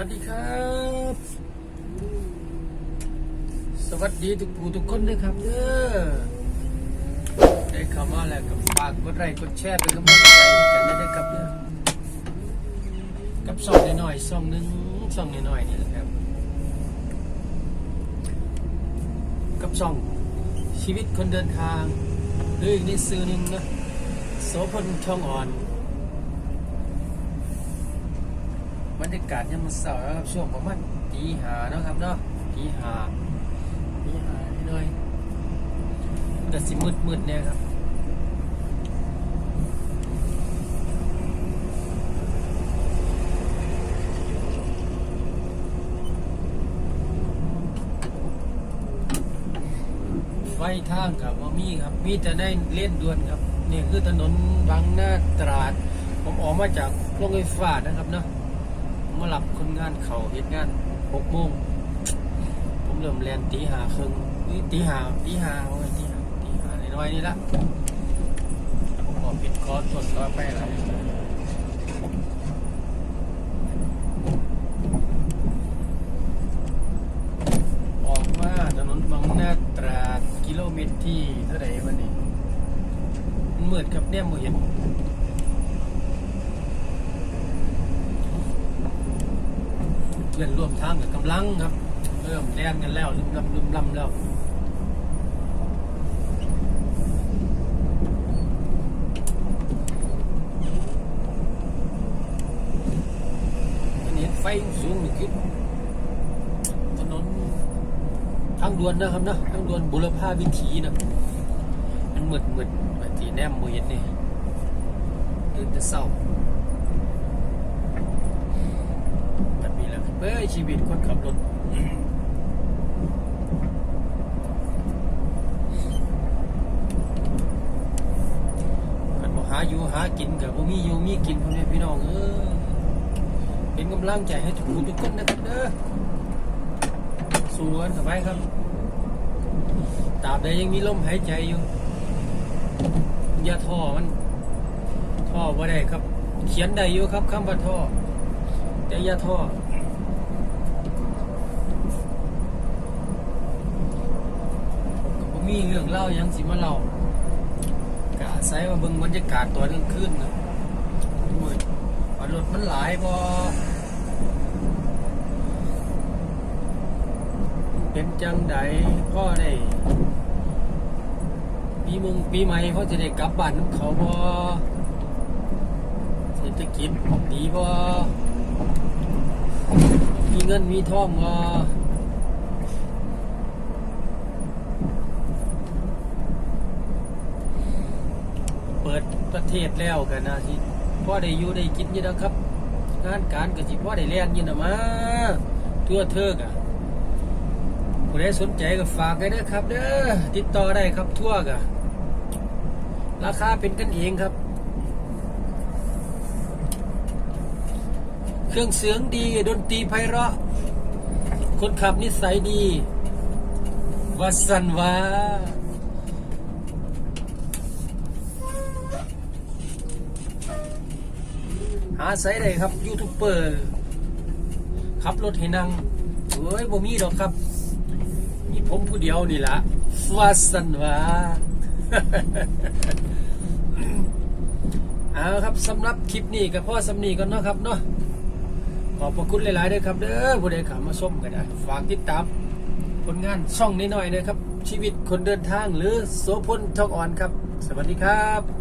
วัสดีครับ สวัสดีทุกผู้ทุกคนด้วยครับเด้อได้เข้ามาแล้วกับฝากกดไลค์กดแชร์เป็นกำลังใจกันได้ครับเด้อกับซองน้อยๆซองหนึงซองน้อยๆนี่แหละครับ กับซองชีวิตคนเดินทางหรืออีกในสื่อหนึ่งนะโสพลช่องอ่อน บรรยากาศยามมื้อเช้าแล้วครับช่วงประมาณตีหาเนาะครับเนาะตีหาตีหาหน่อยๆมันก็สิมืดมืดเนี่ยครับไฟทางกับว่ามีครับ มีแต่ได้เล่นด่วนครับ นี่คือถนนบางนาตราด ผมออกมาจากโรงไฟฟ้านะครับเนาะ มาหลับคนงานเขาเหตุงานหกโมงผมเริ่มเรียนตีหาครึ่งนี่ตีหาตีหาโอ้ยตีหาตีหาน้อยๆนี่ละผมขอปิดคอร์สสดต่อไปแล้วออกมาถนนบางนาตราดกิโลเมตรที่เท่าไหร่วันนี้มันมืดครับเนี่ยมืเห็น เพื่อนร่วมทางกับกำลังครับ เริ่มแล่นกันแล้วลืมลำลืมลำแล้วอันนี้ไฟสูงหนึ่งคิดถนนทางด่วนนะครับนะทางด่วนบุรพาวิถีนะมันมืดมืดแบบที่แนมโมเห็นนี่ตื่นแต่เศร้า แบบนี้แหละครับ เอ้ยชีวิตคนขับรถกันบอกหาอยู่หากินกับบ่มีอยู่มีกินพ่อแม่พี่น้องเออเป็นกำลังใจให้ทุกผู้ทุกคนนะครับเด้อสู้กันกับไปครับตราบใดยังมีลมหายใจอยู่อย่าท่อมัน ท่อบ่าได้ครับ เขียนได้อยู่ครับคำว่าท่อแต่อย่าท้อผ มีเรื่องเล่ายังสิมาเล่ากะใส่มาเบิ่งบรรยากาศตัวกลางคืนนะมืดว่ารถมันหลายบ่เป็นจังใดพ่อได้ปีมงปีใหม่เขาจะได้กลับบ้านน้ำเขาบ่เศรษฐกิจดีบ่มีเงินมีทองมาเประเทศแล้วกันนะที่พ่อได้อยู่ได้กินยี่นะครับงานการกับที่พ่อได้เรียนยี่นะมาทั่วเทิกอะผู้ใดสนใจก็ฝากได้นะครับเด้อติดต่อได้ครับทั่วกะราคาเป็นกันเองครับ เครื่องเสียงดีดนตรีไพเราะ คนขับนิสัยดีวัสันวา หาใส่ได้ครับยูทูบเบอร์ขับรถให้นั่งเฮ้ยบ่มีดอกครับ มีผมผู้เดียวนี่ละวัสันวาเอาครับสำหรับคลิปนี้กับพ่อสำนีก่อนเนาะครับเนาะขอบพระคุณหลายๆด้วยครับเด้อผู้ใดข้ามาชมกันนะฝากติดตามผลงานช่องน้อยนะครับ ชีวิตคนเดินทางหรือโสพลทองอ่อนครับ สวัสดีครับ